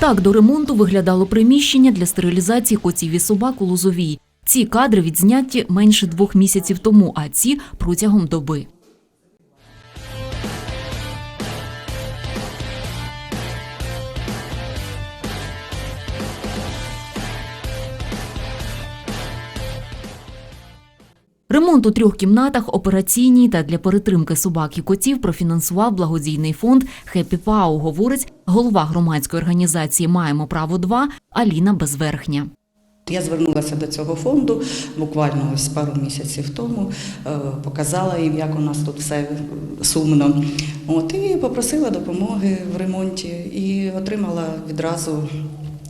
Так до ремонту виглядало приміщення для стерилізації котів і собак у Лозовій. Ці кадри відзняті менше двох місяців тому, а ці протягом доби. Ремонт у трьох кімнатах, операційній та для перетримки собак і котів профінансував благодійний фонд «Хеппі Пау», говорить голова громадської організації Маємо право 2 Аліна Безверхня. Я звернулася до цього фонду буквально ось пару місяців тому, е, показала їм, як у нас тут все сумно. От, і попросила допомоги в ремонті і отримала відразу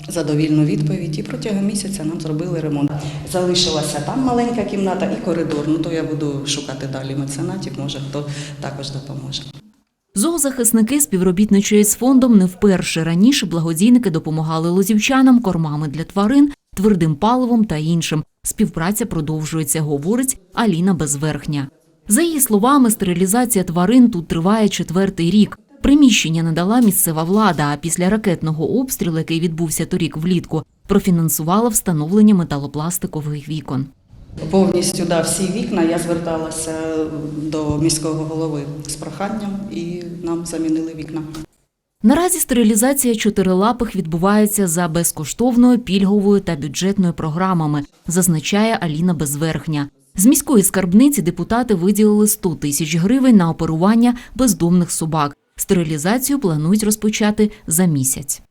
задовільну відповідь. І протягом місяця нам зробили ремонт. Залишилася там маленька кімната і коридор. Ну то я буду шукати далі меценатів, може хто також допоможе. Зоозахисники співробітничають з фондом не вперше. Раніше благодійники допомагали лозівчанам кормами для тварин, твердим паливом та іншим. Співпраця продовжується, говорить Аліна Безверхня. За її словами, стерилізація тварин тут триває четвертий рік. Приміщення надала місцева влада, а після ракетного обстрілу, який відбувся торік влітку, профінансувала встановлення металопластикових вікон. Повністю да, всі вікна я зверталася до міського голови з проханням і нам замінили вікна. Наразі стерилізація чотирилапих відбувається за безкоштовною, пільговою та бюджетною програмами, зазначає Аліна Безверхня. З міської скарбниці депутати виділили 100 тисяч гривень на оперування бездомних собак. Стерилізацію планують розпочати за місяць.